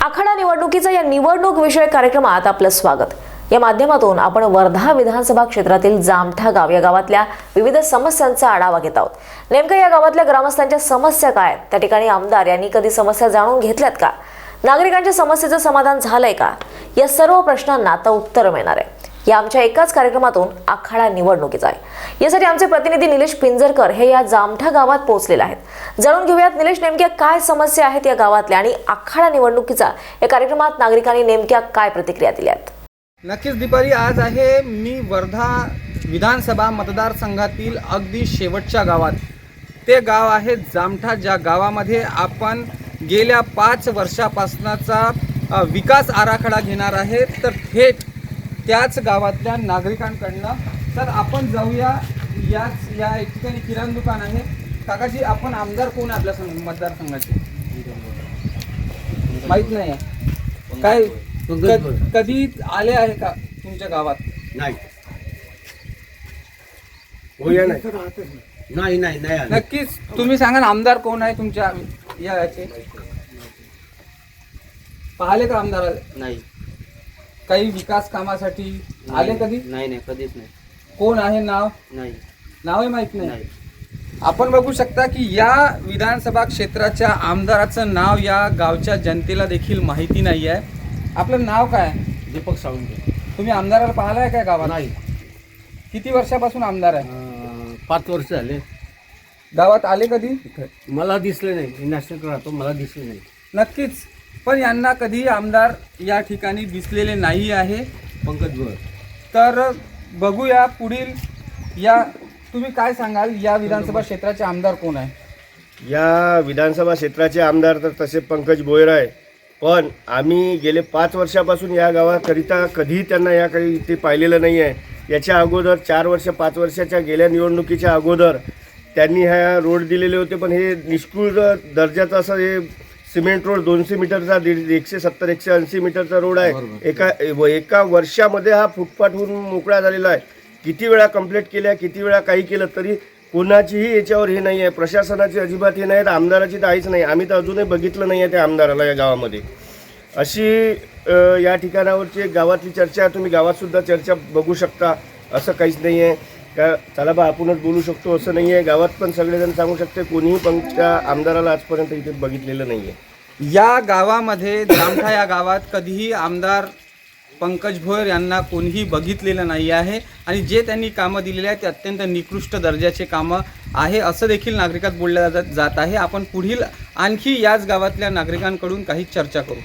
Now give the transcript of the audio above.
आखाडा निवडणुकीचा या निवडणूक विषयक कार्यक्रमात आपलं स्वागत. या माध्यमातून आपण वर्धा विधानसभा क्षेत्रातील जामठा गाव या गावातल्या विविध समस्यांचा आढावा घेत आहोत. नेमकं या गावातल्या ग्रामस्थांच्या समस्या काय आहेत? त्या ठिकाणी आमदार यांनी कधी समस्या जाणून घेतल्यात का? नागरिकांच्या समस्येचं समाधान झालंय का? या सर्व प्रश्नांना आता उत्तर मिळणार आहे. या आमच्या एकाच कार्यक्रमातून आखाडा निवडणुकीचा आहे. यासाठी आमचे प्रतिनिधी निलेश पिंजरकर हे या जामठा गावात पोहोचलेले आहेत. जाणून घेऊयात निलेश नेमक्या काय समस्या आहेत या गावातल्या आणि आखाडा निवडणुकीचा या कार्यक्रमात नागरिकांनी नेमक्या काय प्रतिक्रिया दिल्या नक्कीच दीपारी आज आहे मी वर्धा विधानसभा मतदारसंघातील अगदी शेवटच्या गावात. ते गाव आहे जामठा ज्या गावामध्ये आपण गेल्या पाच वर्षापासनाचा विकास आराखडा घेणार आहे. तर थेट त्याच गावातल्या नागरिकांकडनं. तर आपण जाऊया याच या एक ठिकाणी किराणा दुकान आहे. काकाजी आपण आमदार कोण आहे आपल्या संघ मतदारसंघाचे? माहीत नाही आहे काय क- कधी आले आहे का तुमच्या गावात? नाही. होय नाही नाही नाही आलं. नक्कीच. तुम्ही सांगा ना आमदार कोण आहे तुमच्या या याचे? पाहिले का आमदार? नाही. काही विकास कामासाठी आले कधी? नाही नाही कधीच नाही. कोण आहे नाव? नाही. नावही माहीत नाही? नाही. आपण बघू शकता की या विधानसभा क्षेत्राच्या आमदाराचं नाव या गावच्या जनतेला देखील माहिती नाही आहे. आपलं नाव काय? दीपक सावंत तुम्ही आमदाराला पाहिलाय काय गावात? नाही. किती वर्षापासून आमदार आहे? अं, पाच वर्ष झाले. गावात आले कधी? मला दिसले नाही. मी नाशिक राहतो मला दिसले नाही. नक्कीच. पण यांना कधी आमदार या ठिकाणी दिसलेले नाही आहे. पंकज गोळ तर बघूया पुढील या तुम्ही काय सांगाल? या विधानसभा क्षेत्राचे आमदार कोण आहे? या विधानसभा क्षेत्राचे आमदार तर तसे पंकज भोयर आहे. पण आम्ही गेले पाच वर्षापासून या गावाकरिता कधीही त्यांना या काही इथे पाहिलेलं नाही आहे. याच्या अगोदर चार वर्ष पाच वर्षाच्या गेल्या निवडणुकीच्या अगोदर त्यांनी ह्या रोड दिलेले होते पण हे निष्कुळ दर्जाचं असं हे सिमेंट रोड दोनशे मीटरचा दीड एकशे सत्तर एकशे ऐंशी मीटरचा रोड आहे. एका एका वर्षामध्ये हा फुटपाथ होऊन मोकळा झालेला आहे. किती वेळा कंप्लेंट केल्या किती वेळा काही केलं तरी कोणाचीही याच्यावर हे नाही आहे प्रशासनाची अजिबात हे नाही तर आमदाराची तर आहेच नाही. आम्ही तर अजूनही बघितलं नाही आहे त्या आमदाराला या गावामध्ये. अशी या ठिकाणावरची गावातली चर्चा आहे. तुम्ही गावातसुद्धा चर्चा बघू शकता. असं काहीच नाही आहे का चला बा आपणच बोलू शकतो असं नाही आहे गावात पण सगळेजण सांगू शकते कोणीही पण त्या आमदाराला आजपर्यंत इथे बघितलेलं नाही आहे या गावामध्ये जामठा या गावात कधीही आमदार पंकज भोयर यांना कोणीही बघितलेलं नाही आहे आणि जे त्यांनी कामं दिलेली आहेत ते अत्यंत निकृष्ट दर्जाचे कामं आहे असं देखील नागरिकात बोलल्या जात जात आहे. आपण पुढील आणखी याच गावातल्या नागरिकांकडून काही चर्चा करू.